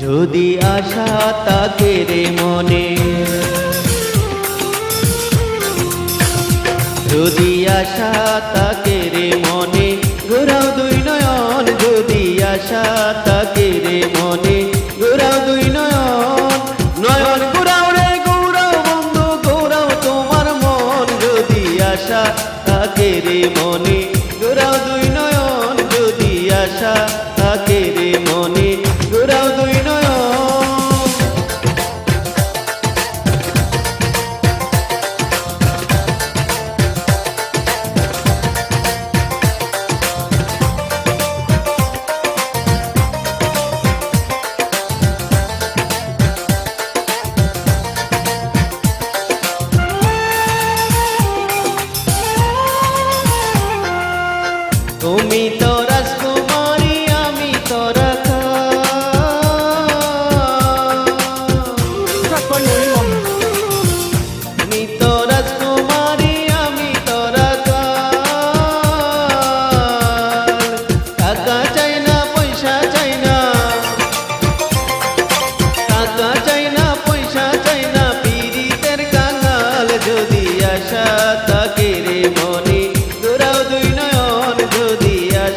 যদি আশা তাকে রে মনে, যদি আশা তাকে রে মনে, ঘোরাও দুই নয়ন, যদি আশা তাকে রে মনে, ঘোরাও দুই নয়ন নয়ন ঘোরাও রে গৌরাও বন্ধু গৌরাও তোমার মন, যদি আশা তাকে রে মনে তাকে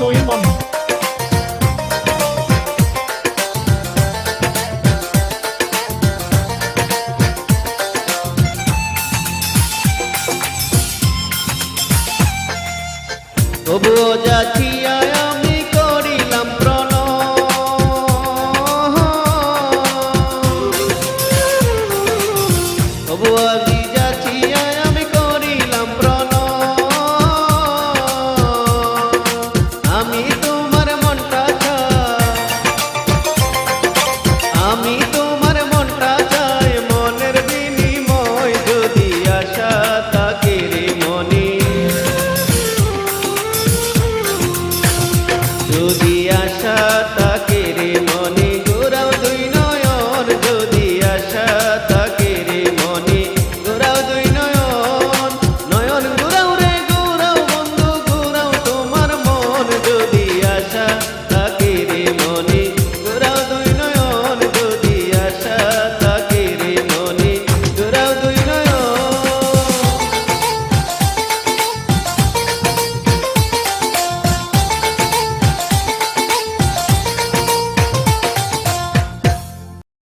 William Bond. তবুও যাচ্ছি আমি করিলাম প্রণ তবুও